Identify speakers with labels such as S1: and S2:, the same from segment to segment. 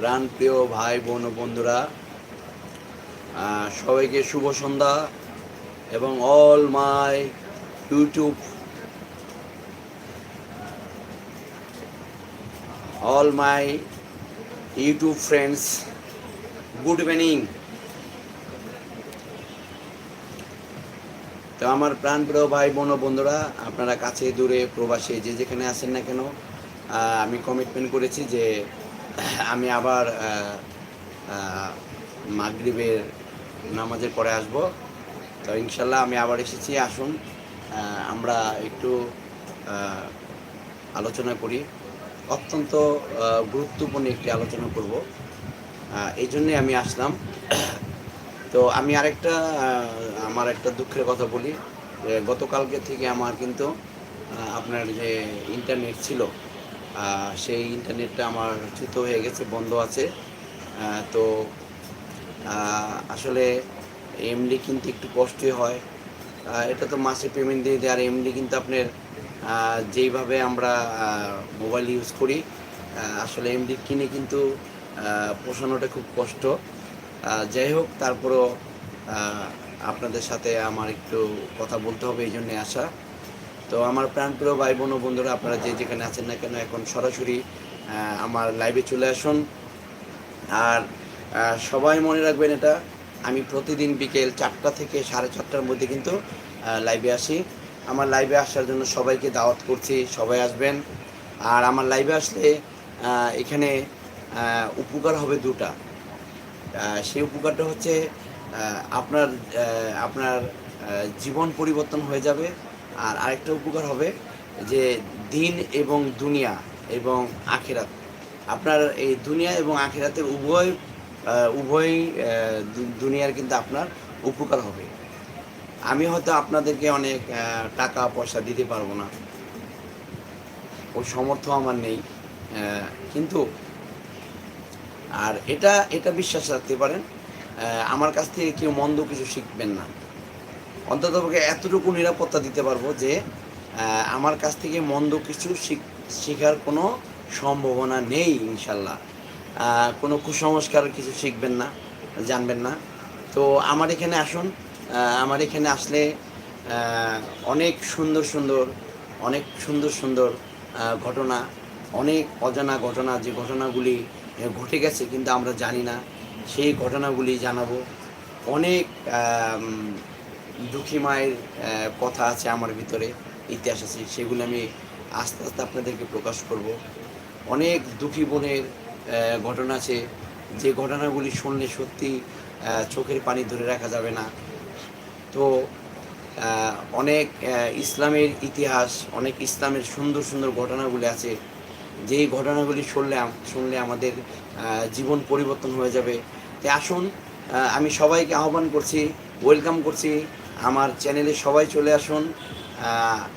S1: প্রাণপ্রিয় ভাই, বোন বন্ধুরা সবাইকে শুভ সন্ধ্যা এবং all my YouTube all my YouTube friends good evening তো আমার প্রাণপ্রিয় ভাই, বোন বন্ধুরা, আপনারা কাছে, দূরে, প্রবাসে যে যেখানে আছেন না কেন আমি কমিটমেন্ট করেছি যে আমি আবার মাগরিবের নামাজের পরে আসব। তো ইনশাল্লাহ আমি আবার এসেছি, আসুন। আমরা একটু আলোচনা করি। অত্যন্ত গুরুত্বপূর্ণ একটি আলোচনা করব। এই জন্যে আমি আসলাম। তো আমি আরেকটা আমার একটা দুঃখের কথা বলি। গতকালকে থেকে আমার কিন্তু আপনার যে ইন্টারনেট ছিল সেই ইন্টারনেটটা আমার চ্যুত হয়ে গেছে, বন্ধ আছে। তো আসলে এমডি কিন্তু একটু কষ্টই হয়। এটা তো মাসে পেমেন্ট দিয়ে দেয়, আর এমডি কিন্তু আপনার যেইভাবে আমরা মোবাইল ইউজ করি আসলে এমডি কিনে কিন্তু পোষানোটা খুব কষ্ট। যাই হোক, তারপরও আপনাদের সাথে আমার একটু কথা বলতে হবে, এই জন্যে আসা তো আমার প্রাণপ্রিয় ভাই বোন বন্ধুরা, আপনারা যে যেখানে আছেন না কেন, এখন সরাসরি আমার লাইভে চলে আসুন। আর সবাই মনে রাখবেন এটা, আমি প্রতিদিন বিকেল চারটা থেকে সাড়ে চারটার মধ্যে কিন্তু লাইভে আসি। আমার লাইভে আসার জন্য সবাইকে দাওয়াত করছি, সবাই আসবেন। আর আমার লাইভে আসলে এখানে উপকার হবে দুটা। সেই উপকারটা হচ্ছে আপনার আপনার জীবন পরিবর্তন হয়ে যাবে। আর আরেকটা উপকার হবে যে দিন এবং দুনিয়া এবং আখেরাত। আপনার এই দুনিয়া এবং আখেরাতের উভয় উভয় দুনিয়ার কিন্তু আপনার উপকার হবে। আমি হয়তো আপনাদেরকে অনেক টাকা পয়সা দিতে পারব না। ওই সমর্থ আমার নেই কিন্তু আর এটা এটা বিশ্বাস রাখতে পারেন আমার কাছ থেকে কেউ মন্দ কিছু শিখবেন না। অন্তত এতটুকু নিরাপত্তা দিতে পারব যে আমার কাছ থেকে মন্দ কিছু শিখ- শেখার কোনো সম্ভাবনা নেই, ইনশাল্লাহ। কোনো কুসংস্কার কিছু শিখবেন না, জানবেন না। তো আমার এখানে আসুন আমার এখানে আসলে অনেক সুন্দর সুন্দর, অনেক সুন্দর সুন্দর ঘটনা, অনেক অজানা ঘটনা, যে ঘটনাগুলি ঘটে গেছে কিন্তু আমরা জানি না, সেই ঘটনাগুলি জানাব। অনেক দুঃখী মায়ের কথা আছে আমার ভিতরে, ইতিহাস আছে, সেগুলো আমি আস্তে আস্তে আপনাদেরকে প্রকাশ করব। অনেক দুঃখী বোনের ঘটনা আছে। যে ঘটনাগুলি শুনলে সত্যি চোখের পানি ধরে রাখা যাবে না। তো অনেক ইসলামের ইতিহাস, অনেক ইসলামের সুন্দর সুন্দর ঘটনাগুলি আছে। যেই ঘটনাগুলি শুনলে শুনলে আমাদের জীবন পরিবর্তন হয়ে যাবে। তাই আসুন আমি সবাইকে আহ্বান করছি ওয়েলকাম করছি। আমার চ্যানেলে সবাই চলে আসুন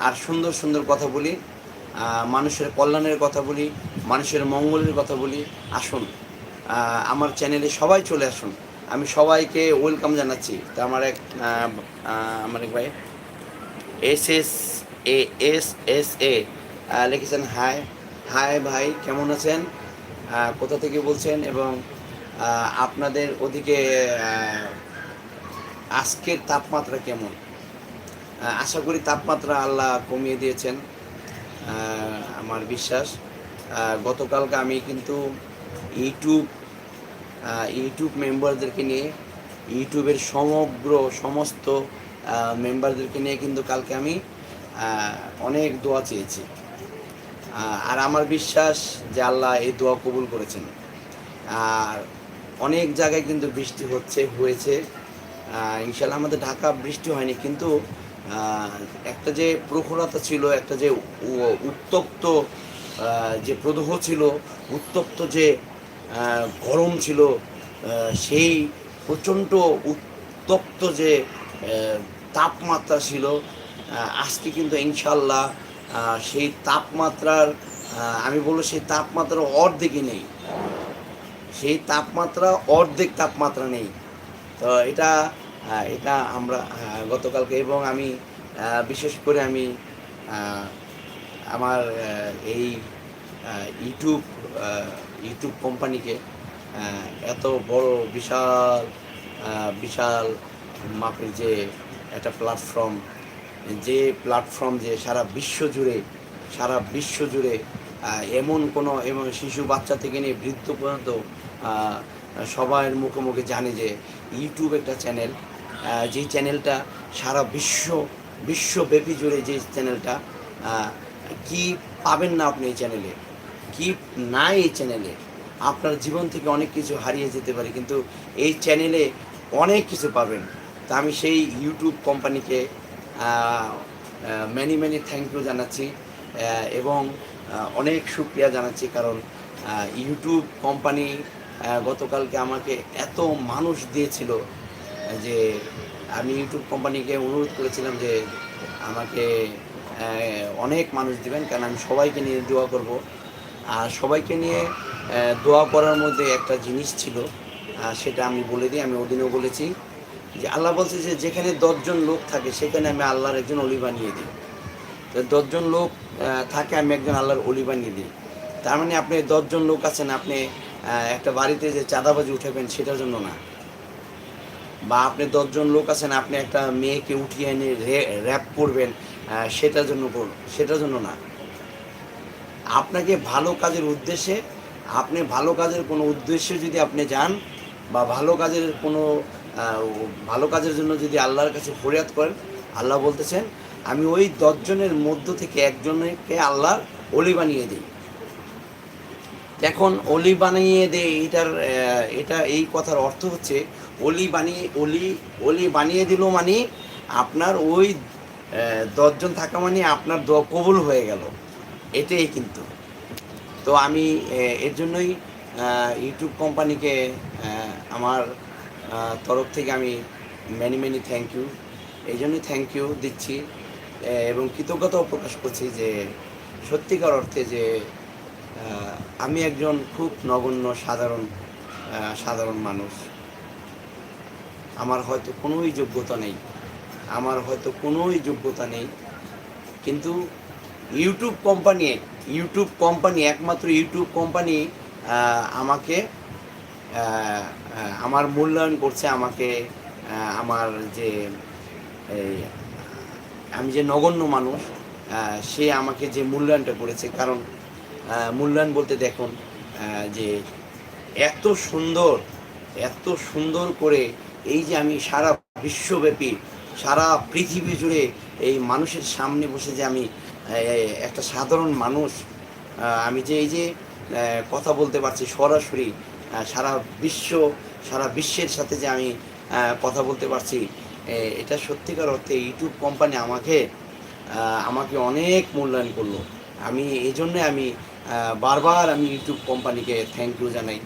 S1: আর সুন্দর সুন্দর কথা বলি মানুষের কল্যাণের কথা বলি, মানুষের মঙ্গলের কথা বলি, আসুন আমার চ্যানেলে সবাই চলে আসুন। আমি সবাইকে ওয়েলকাম জানাচ্ছি। তা আমার এক আমার এক ভাই, S S A, S S A লিখেছেন হাই হাই ভাই, কেমন আছেন? কোথা থেকে বলছেন? এবং আপনাদের ওদিকে আজকের তাপমাত্রা কেমন? আশা করি তাপমাত্রা আল্লাহ কমিয়ে দিয়েছেন আমার বিশ্বাস। গতকালকে আমি কিন্তু ইউটিউব ইউটিউব মেম্বারদেরকে নিয়ে, ইউটিউবের সমগ্র সমস্ত মেম্বারদেরকে নিয়ে কিন্তু কালকে আমি অনেক দোয়া চেয়েছি। আর আমার বিশ্বাস যে আল্লাহ এই দোয়া কবুল করেছেন। আর অনেক জায়গায় কিন্তু বৃষ্টি হচ্ছে, হয়েছে। ইনশাল্লাহ আমাদের ঢাকা বৃষ্টি হয়নি, কিন্তু একটা যে প্রখরতা ছিল, একটা যে উত্তপ্ত যে প্রদহ ছিল, উত্তপ্ত যে গরম ছিল সেই প্রচণ্ড উত্তপ্ত যে তাপমাত্রা ছিল আজকে কিন্তু ইনশাল্লাহ সেই তাপমাত্রার আমি বলব সেই তাপমাত্রা অর্ধেকই নেই। সেই তাপমাত্রা অর্ধেক তাপমাত্রা নেই। তো এটা এটা আমরা আহ, গতকালকে এবং আমি বিশেষ করে আমি আমার এই ইউটিউব ইউটিউব কোম্পানিকে এত বড় বিশাল বিশাল মাপের যে একটা প্ল্যাটফর্ম যে প্ল্যাটফর্ম যে সারা বিশ্ব জুড়ে সারা বিশ্ব জুড়ে এমন কোনো এবং শিশু বাচ্চা থেকে নিয়ে বৃদ্ধ পর্যন্ত সবার মুখে মুখে জানে যে ইউটিউব একটা চ্যানেল যে চ্যানেলটা সারা বিশ্ব, বিশ্বব্যাপী জুড়ে যে চ্যানেলটা কি পাবেন না আপনি এই চ্যানেলে? কি না এই চ্যানেলে? আপনার জীবন থেকে অনেক কিছু হারিয়ে যেতে পারে, কিন্তু এই চ্যানেলে অনেক কিছু পাবেন। তা আমি সেই ইউটিউব কোম্পানিকে ম্যানি ম্যানি থ্যাংক ইউ জানাচ্ছি এবং অনেক সুক্রিয়া জানাচ্ছি, কারণ ইউটিউব কোম্পানি গতকালকে আমাকে এত মানুষ দিয়েছিল যে আমি ইউটিউব কোম্পানিকে অনুরোধ করেছিলাম যে আমাকে অনেক মানুষ দিবেন, কারণ আমি সবাইকে নিয়ে দোয়া করব। আর সবাইকে নিয়ে দোয়া করার মধ্যে একটা জিনিস ছিল সেটা আমি বলে দিই, আমি ওদিনও বলেছি যে আল্লাহ বলছে যে যেখানে দশজন লোক থাকে, সেখানে আমি আল্লাহর একজন অলি বানিয়ে দিই। তো দশজন লোক থাকে, আমি একজন আল্লাহর অলি বানিয়ে দিই। তার মানে আপনি দশজন লোক আছেন, আপনি একটা বাড়িতে যে চাঁদাবাজি উঠাবেন, সেটার জন্য না। বা আপনি দশজন লোক আছেন, আপনি একটা মেয়েকে উঠিয়ে এনে র্যাপ করবেন সেটার জন্য সেটার জন্য না। আপনাকে ভালো কাজের উদ্দেশ্যে, আপনি ভালো কাজের কোনো উদ্দেশ্যে যদি আপনি যান বা ভালো কাজের কোনো ভালো কাজের জন্য যদি আল্লাহর কাছে ফরিয়াদ করেন, আল্লাহ বলতেছেন, আমি ওই দশজনের মধ্য থেকে একজনকে আল্লাহর অলি বানিয়ে দিই। এখন অলি বানিয়ে দেয়, এটার এটা এই কথার অর্থ হচ্ছে অলি বানিয়ে অলি অলি বানিয়ে দিল মানে আপনার ওই দশজন থাকা মানে আপনার দোয়া কবুল হয়ে গেল। এটাই কিন্তু। তো আমি এর জন্যই ইউটিউব কোম্পানিকে আমার তরফ থেকে আমি ম্যানি ম্যানি থ্যাংক ইউ এই জন্যই থ্যাংক ইউ দিচ্ছি এবং কৃতজ্ঞতাও প্রকাশ করছি যে, সত্যিকার অর্থে যে আমি একজন খুব নগণ্য, সাধারণ সাধারণ মানুষ। আমার হয়তো কোনোই যোগ্যতা নেই। আমার হয়তো কোনোই যোগ্যতা নেই। কিন্তু ইউটিউব কোম্পানি ইউটিউব কোম্পানি একমাত্র ইউটিউব কোম্পানি আমাকে আমার মূল্যায়ন করছে, আমাকে আমার যে আমি যে নগণ্য মানুষ সে আমাকে যে মূল্যায়নটা করেছে, কারণ মূল্যায়ন বলতে দেখুন যে এত সুন্দর এত সুন্দর করে এই যে আমি সারা বিশ্বব্যাপী, সারা পৃথিবী জুড়ে এই মানুষের সামনে বসে যে আমি একটা সাধারণ মানুষ আমি যে এই যে কথা বলতে পারছি সরাসরি সারা বিশ্ব, সারা বিশ্বের সাথে যে আমি কথা বলতে পারছি এটা সত্যিকার অর্থে ইউটিউব কোম্পানি আমাকে আমাকে অনেক মূল্যায়ন করল। আমি এই জন্যে আমি বারবার আমি ইউটিউব কোম্পানিকে থ্যাংক ইউ জানাই।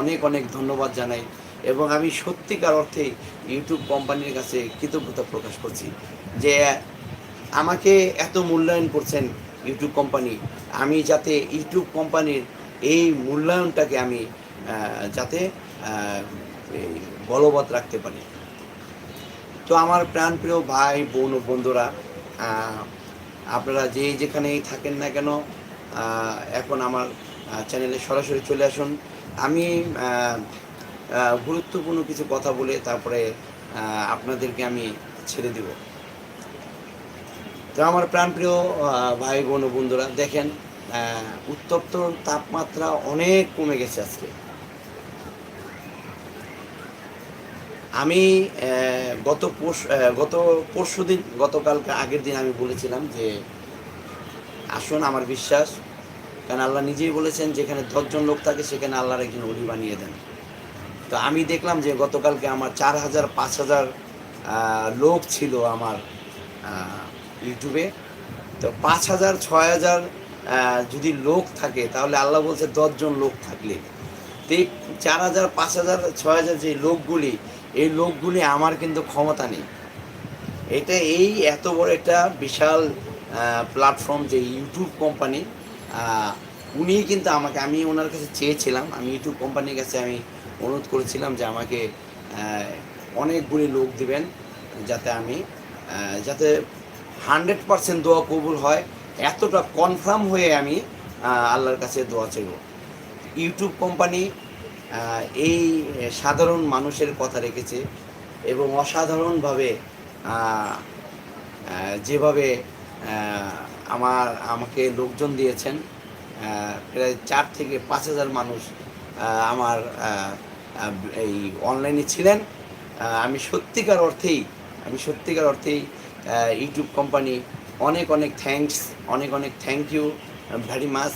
S1: অনেক অনেক ধন্যবাদ জানাই। এবং আমি সত্যিকার অর্থে ইউটিউব কোম্পানির কাছে কৃতজ্ঞতা প্রকাশ করছি যে আমাকে এত মূল্যায়ন করছেন ইউটিউব কোম্পানি। আমি যাতে ইউটিউব কোম্পানির এই মূল্যায়নটাকে আমি যাতে বলবৎ রাখতে পারি। তো আমার প্রাণপ্রিয় ভাই, বোন ও বন্ধুরা আপনারা যে যেখানেই থাকেন না কেন এখন আমার চ্যানেলে সরাসরি চলে আসুন। আমি গুরুত্বপূর্ণ কিছু কথা বলে তারপরে আপনাদেরকে আমি ছেড়ে দেব। তো আমার প্রাণপ্রিয় ভাই, বোন বন্ধুরা, দেখেন উত্তপ্ত তাপমাত্রা অনেক কমে গেছে আজকে। আমি গত গত পরশু দিন, গতকালকে আগের দিন আমি বলেছিলাম যে, আসুন আমার বিশ্বাস কারণ আল্লাহ নিজেই বলেছেন, যেখানে দশজন লোক থাকে, সেখানে আল্লাহর একজন অলি বানিয়ে দেন। তো আমি দেখলাম যে গতকালকে আমার চার হাজার, পাঁচ হাজার লোক ছিল আমার ইউটিউবে। তো পাঁচ হাজার, ছয় হাজার যদি লোক থাকে, তাহলে আল্লাহ বলছে দশজন লোক থাকলে। তো এই চার হাজার, পাঁচ হাজার, ছয় হাজার যে লোকগুলি, এই লোকগুলি আমার কিন্তু ক্ষমতা নেই। এটা এই এত বড় একটা বিশাল প্ল্যাটফর্ম যে ইউটিউব কোম্পানি উনি কিন্তু আমাকে, আমি ওনার কাছে চেয়েছিলাম, আমি ইউটিউব কোম্পানির কাছে আমি অনুরোধ করেছিলাম যে আমাকে অনেকগুলি লোক দিবেন যাতে আমি যাতে হান্ড্রেড পার্সেন্ট দোয়া কবুল হয়। এতটা কনফার্ম হয়ে আমি আল্লাহর কাছে দোয়া চাইব। ইউটিউব কোম্পানি এই সাধারণ মানুষের কথা রেখেছে এবং অসাধারণভাবে যেভাবে আমার, আমাকে লোকজন দিয়েছেন প্রায় চার থেকে পাঁচ হাজার মানুষ আমার এই অনলাইনে ছিলেন। আমি সত্যিকার অর্থেই, আমি সত্যিকার অর্থেই ইউটিউব কোম্পানি অনেক অনেক থ্যাঙ্কস অনেক অনেক থ্যাংক ইউ ভেরি মাচ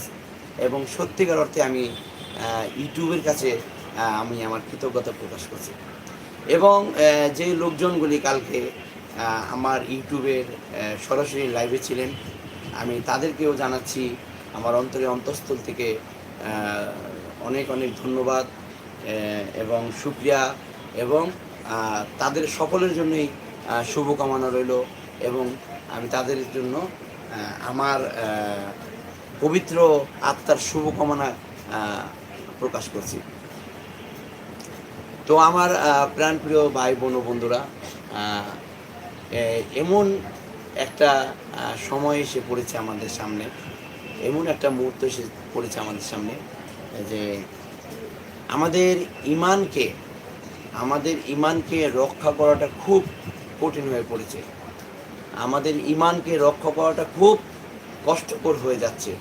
S1: এবং সত্যিকার অর্থে আমি ইউটিউবের কাছে আমি আমার কৃতজ্ঞতা প্রকাশ করছি। এবং যে লোকজনগুলি কালকে আমার ইউটিউবের সরাসরি লাইভে ছিলেন, আমি তাদেরকেও জানাচ্ছি, আমার অন্তরে অন্তঃস্থল থেকে অনেক অনেক ধন্যবাদ এবং সুপ্রিয়া এবং তাদের সকলের জন্যই শুভকামনা রইল এবং আমি তাদের জন্য আমার পবিত্র আত্মার শুভকামনা প্রকাশ করছি। তো আমার প্রাণপ্রিয় ভাই বোন বন্ধুরা এমন একটা সময় এসে পড়েছে আমাদের সামনে, এমন একটা মুহূর্ত এসে পড়েছে আমাদের সামনে যে আমাদের ইমানকে আমাদের ইমানকে রক্ষা করাটা খুব কঠিন হয়ে পড়েছে। আমাদের ইমানকে রক্ষা করাটা খুব কষ্টকর হয়ে যাচ্ছে।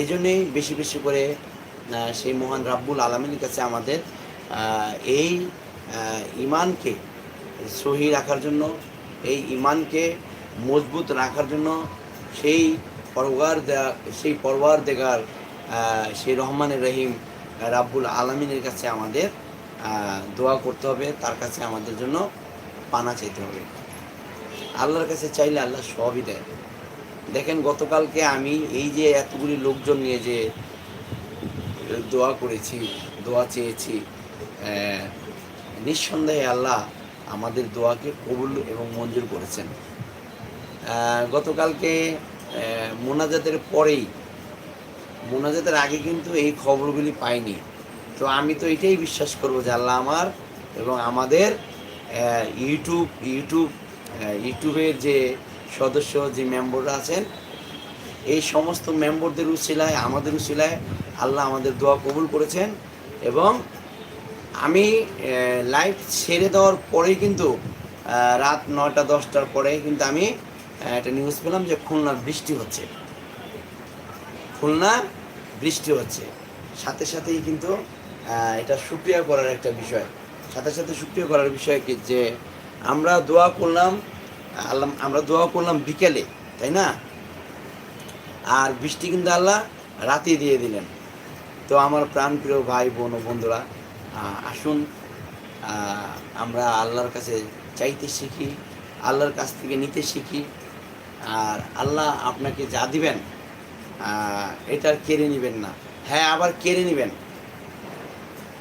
S1: এই জন্যেই বেশি বেশি করে সেই মহান রাব্বুল আলমিনের কাছে আমাদের এই ইমানকে সহি রাখার জন্য, এই ইমানকে মজবুত রাখার জন্য সেই পরওয়ার সেই পরওয়ার দেগার সেই রহমানের রহিম রাব্বুল আলমিনের কাছে আমাদের দোয়া করতে হবে, তার কাছে আমাদের জন্য পানা চাইতে হবে। আল্লাহর কাছে চাইলে আল্লাহ সবই দেয়। দেখেন, গতকালকে আমি এই যে এতগুলি লোকজন নিয়ে যে দোয়া করেছি, দোয়া চেয়েছি নিঃসন্দেহে আল্লাহ আমাদের দোয়াকে কবুল এবং মঞ্জুর করেছেন। গতকালকে মোনাজাতের পরেই মোনাজাতের আগে কিন্তু এই খবরগুলি পাইনি। তো আমি তো এটাই বিশ্বাস করব যে আল্লাহ আমার এবং আমাদের ইউটিউব ইউটিউব ইউটিউবের যে সদস্য, যে মেম্বাররা আছেন, এই সমস্ত মেম্বারদের উশিলায় আমাদের উশিলায় আল্লাহ আমাদের দোয়া কবুল করেছেন এবং আমি লাইভ ছেড়ে দেওয়ার পরেই কিন্তু রাত নয়টা দশটার পরে কিন্তু আমি একটা নিউজ পেলাম যে খুলনার বৃষ্টি হচ্ছে। খুলনা বৃষ্টি হচ্ছে। সাথে সাথেই কিন্তু এটা সুক্রিয়া করার একটা বিষয়। সাথে সাথে সুক্রিয়া করার বিষয় কি যে, আমরা দোয়া করলাম, আল্লাহ, আমরা দোয়া করলাম বিকেলে, তাই না? আর বৃষ্টি কিন্তু আল্লাহ রাতে দিয়ে দিলেন। তো আমার প্রাণপ্রিয় ভাই, বোন ও বন্ধুরা আসুন আমরা আল্লাহর কাছে চাইতে শিখি, আল্লাহর কাছ থেকে নিতে শিখি। আর আল্লাহ আপনাকে যা দিবেন এটা কেড়ে নেবেন না। হ্যাঁ আবার কেড়ে নেবেন।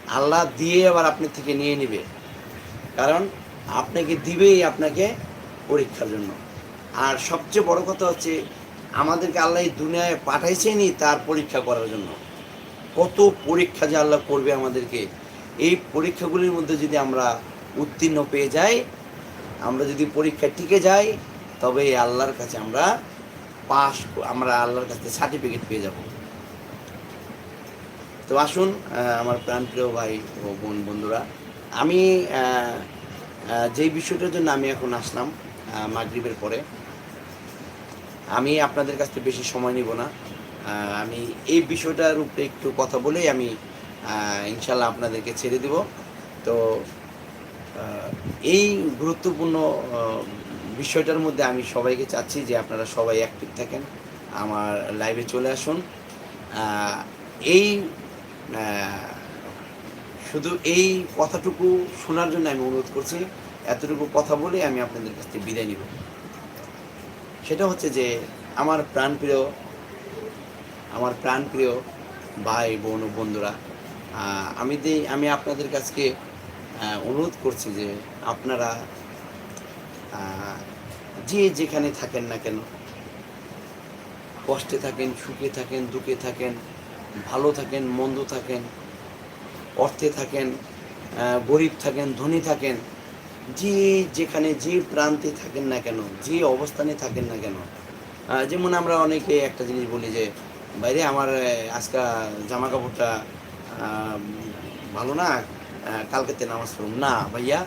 S1: আল্লাহ দিয়ে আবার আপনার থেকে নিয়ে নেবে। কারণ আপনাকে দিবেই আপনাকে পরীক্ষার জন্য। আর সবচেয়ে বড় কথা হচ্ছে, আমাদেরকে আল্লাহ এই দুনিয়ায় পাঠাইছেনই তার পরীক্ষা করার জন্য। কত পরীক্ষা যে আল্লাহ করবে আমাদেরকে। এই পরীক্ষাগুলির মধ্যে যদি আমরা উত্তীর্ণ পেয়ে যাই, আমরা যদি পরীক্ষা টিকে যাই তবে আল্লাহর কাছে আমরা পাস, আমরা আল্লাহর কাছে সার্টিফিকেট পেয়ে যাব। তো আসুন আমার প্রাণপ্রিয় ভাই ও বোন, বন্ধুরা। আমি যেই বিষয়টার জন্য আমি এখন আসলাম মাগরিবের পরে, আমি আপনাদের কাছ থেকে বেশি সময় নিব না। আমি এই বিষয়টার উপরে একটু কথা বলেই আমি ইনশাল্লাহ আপনাদেরকে ছেড়ে দিব। তো এই গুরুত্বপূর্ণ বিষয়টার মধ্যে আমি সবাইকে চাচ্ছি যে আপনারা সবাই অ্যাক্টিভ থাকেন। আমার লাইভে চলে আসুন। এই শুধু এই কথাটুকু শোনার জন্য আমি অনুরোধ করছি, এতটুকু কথা বলে আমি আপনাদের কাছ থেকে বিদায় নিব। সেটা হচ্ছে যে, আমার প্রাণপ্রিয় আমার প্রাণপ্রিয় ভাই, বোন ও বন্ধুরা আমি আমি আপনাদের কাছকে অনুরোধ করছি যে আপনারা যে যেখানে থাকেন না কেন, কষ্টে থাকেন, সুখে থাকেন, দুঃখে থাকেন, ভালো থাকেন, মন্দ থাকেন, অর্থে থাকেন গরিব থাকেন, ধনী থাকেন, যে যেখানে যে প্রান্তে থাকেন না কেন, যে অবস্থানে থাকেন না কেন যেমন আমরা অনেকে একটা জিনিস বলি যে, বাইরে আমার আজকা জামা কাপড়টা ভালো না কালকেতে নামাজ পড়ুন না, ভাইয়া,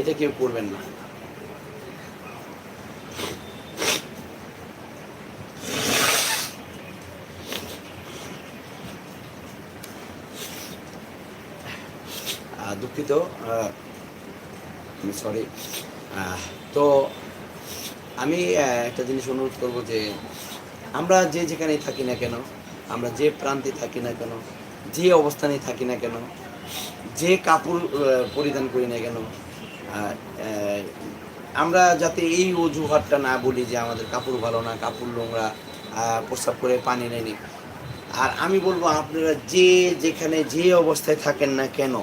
S1: এটা কেউ করবেন না। দুঃখিত সরি তো আমি একটা জিনিস অনুরোধ করব যে আমরা যে যেখানেই থাকি না কেন, আমরা যে প্রান্তে থাকি না কেন, যে অবস্থানে থাকি না কেন, যে কাপড় পরিধান করি না কেন আমরা যাতে এই অজুহাতটা না বলি যে আমাদের কাপড় ভালো না, কাপড় নোংরা প্রস্রাব করে পানি নেয়নি। আর আমি বলব আপনারা যে যেখানে যে অবস্থায় থাকেন না কেন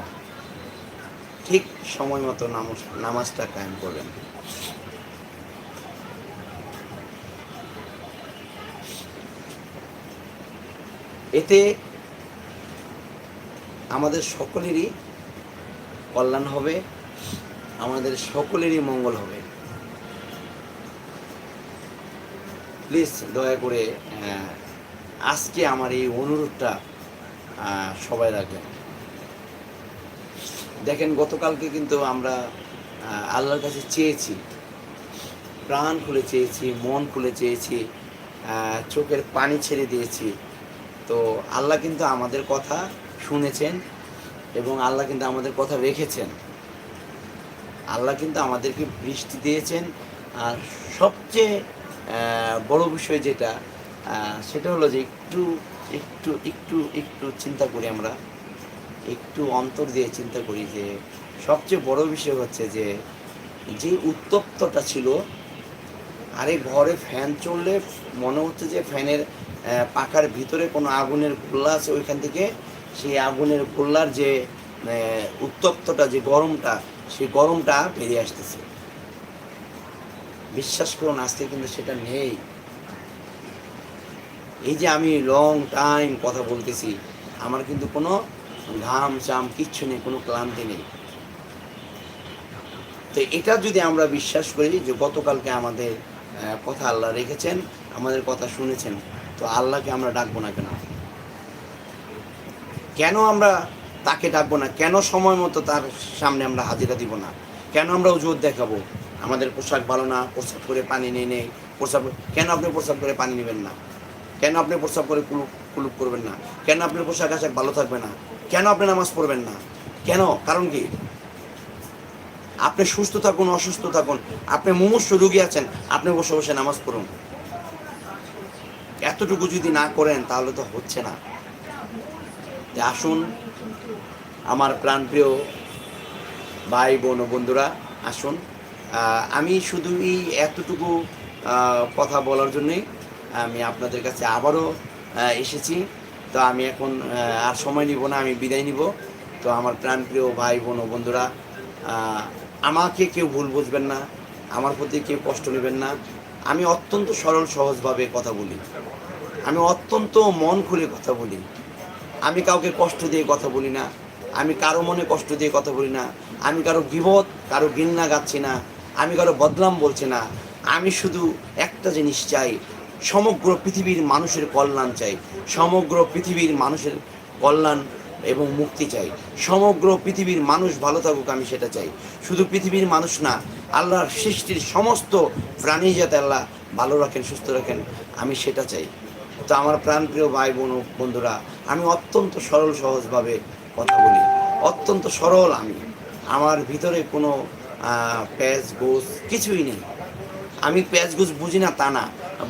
S1: সময় মতো নামাজ, নামাজটা কায়েম করবেন। এতে আমাদের সকলেরই কল্যাণ হবে, আমাদের সকলেরই মঙ্গল হবে। প্লিজ দয়া করে আজকে আমার এই অনুরোধটা সবাই রাখবেন। দেখেন, গতকালকে কিন্তু আমরা আল্লাহর কাছে চেয়েছি, প্রাণ খুলে চেয়েছি, মন খুলে চেয়েছি চোখের পানি ছেড়ে দিয়েছি। তো আল্লাহ কিন্তু আমাদের কথা শুনেছেন এবং আল্লাহ কিন্তু আমাদের কথা রেখেছেন। আল্লাহ কিন্তু আমাদেরকে বৃষ্টি দিয়েছেন। আর সবচেয়ে বড় বিষয় যেটা সেটা হলো যে একটু একটু একটু একটু চিন্তা করি আমরা। একটু অন্তর দিয়ে চিন্তা করি যে সবচেয়ে বড় বিষয় হচ্ছে যে যে উত্তপ্তটা ছিল, আরে ঘরে ফ্যান চললে মনে হচ্ছে যে ফ্যানের পাখার ভিতরে কোনো আগুনের গোল্লা আছে ওইখান থেকে, সেই আগুনের গোল্লার যে উত্তপ্তটা, যে গরমটা, সেই গরমটা বেরিয়ে আসতেছে। বিশ্বাস করুন, আজকে কিন্তু সেটা নেই। এই যে আমি লং টাইম কথা বলতেছি, আমার কিন্তু কোনো ঘাম, চাম, কিচ্ছু নেই, কোনো ক্লান্তি নেই। তো এটা যদি আমরা বিশ্বাস করি যে গতকালকে আমাদের কথা আল্লাহ রেখেছেন, আমাদের কথা শুনেছেন, তো আল্লাহকে আমরা ডাকবো না কেন? কেন আমরা তাকে ডাকবো না? কেন সময় মতো তার সামনে আমরা হাজিরা দিব না? কেন আমরা উজুর দেখাবো? আমাদের পোশাক ভালো না, প্রস্রাব করে পানি নিয়ে নেই, প্রস্রাব, কেন আপনি প্রস্রাব করে পানি নেবেন না? কেন আপনি প্রস্রাব করে কুলুপ কুলুপ করবেন না। কেন আপনার পোশাক আশাক ভালো থাকবে না? কেন আপনি নামাজ পড়বেন না? কেন? কারণ কি? আপনি সুস্থ থাকুন, অসুস্থ থাকুন। আপনি মুমূর্ষ রুগী আছেন, আপনি বসে বসে নামাজ পড়ুন। এতটুকু যদি না করেন, তাহলে তো হচ্ছে না। যে আসুন, আমার প্রাণপ্রিয় ভাই, বোন ও বন্ধুরা, আসুন। আমি শুধু এই এতটুকু কথা বলার জন্যই আমি আপনাদের কাছে আবারও এসেছি। তো আমি এখন আর সময় নিব না, আমি বিদায় নিব। তো আমার প্রাণপ্রিয় ভাই, বোন ও বন্ধুরা আমাকে কেউ ভুল বুঝবেন না, আমার প্রতি কেউ কষ্ট নেবেন না। আমি অত্যন্ত সরল, সহজভাবে কথা বলি। আমি অত্যন্ত মন খুলে কথা বলি। আমি কাউকে কষ্ট দিয়ে কথা বলি না। আমি কারও মনে কষ্ট দিয়ে কথা বলি না। আমি কারও বিপদ কারও গিন্না গাচ্ছি না। আমি কারও বদনাম বলছি না। আমি শুধু একটা জিনিস চাই সমগ্র পৃথিবীর মানুষের কল্যাণ চাই, সমগ্র পৃথিবীর মানুষের কল্যাণ এবং মুক্তি চাই। সমগ্র পৃথিবীর মানুষ ভালো থাকুক, আমি সেটা চাই। শুধু পৃথিবীর মানুষ না, আল্লাহর সৃষ্টির সমস্ত প্রাণী যাতে আল্লাহ ভালো রাখেন, সুস্থ রাখেন, আমি সেটা চাই। তো আমার প্রাণপ্রিয় ভাই বোন বন্ধুরা, আমি অত্যন্ত সরল, সহজভাবে কথা বলি। অত্যন্ত সরল আমি। আমার ভিতরে কোনো প্যাঁচ গোস কিছুই নেই। আমি প্যাঁচ গোস বুঝি না, তা না।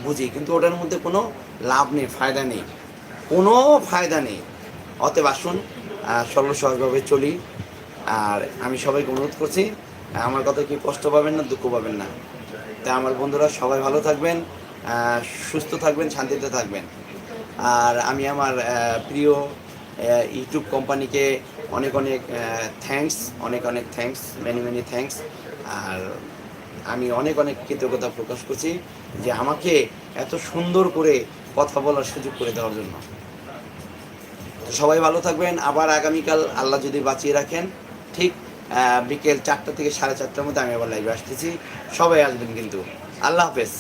S1: বুঝি কিন্তু ওটার মধ্যে কোনো লাভ নেই ফায়দা নেই। কোনো ফায়দা নেই। অতএব আসুন আহ, সরল সহজভাবে চলি। আর আমি সবাইকে অনুরোধ করছি আমার কথা কি কষ্ট পাবেন না দুঃখ পাবেন না। তাই আমার বন্ধুরা সবাই ভালো থাকবেন সুস্থ থাকবেন শান্তিতে থাকবেন। আর আমি আমার প্রিয় ইউটিউব কোম্পানিকে অনেক অনেক থ্যাঙ্কস অনেক অনেক থ্যাঙ্কস মেনি মেনি থ্যাঙ্কস আর আমি অনেক অনেক কৃতজ্ঞতা প্রকাশ করছি যে আমাকে এত সুন্দর করে কথা বলার সুযোগ করে দেওয়ার জন্য। সবাই ভালো থাকবেন। আবার আগামীকাল আল্লাহ যদি বাঁচিয়ে রাখেন, ঠিক বিকেল চারটা থেকে সাড়ে চারটার মধ্যে আমি আবার লাইভে আসতেছি। সবাই আসবেন কিন্তু। আল্লাহ হাফেজ।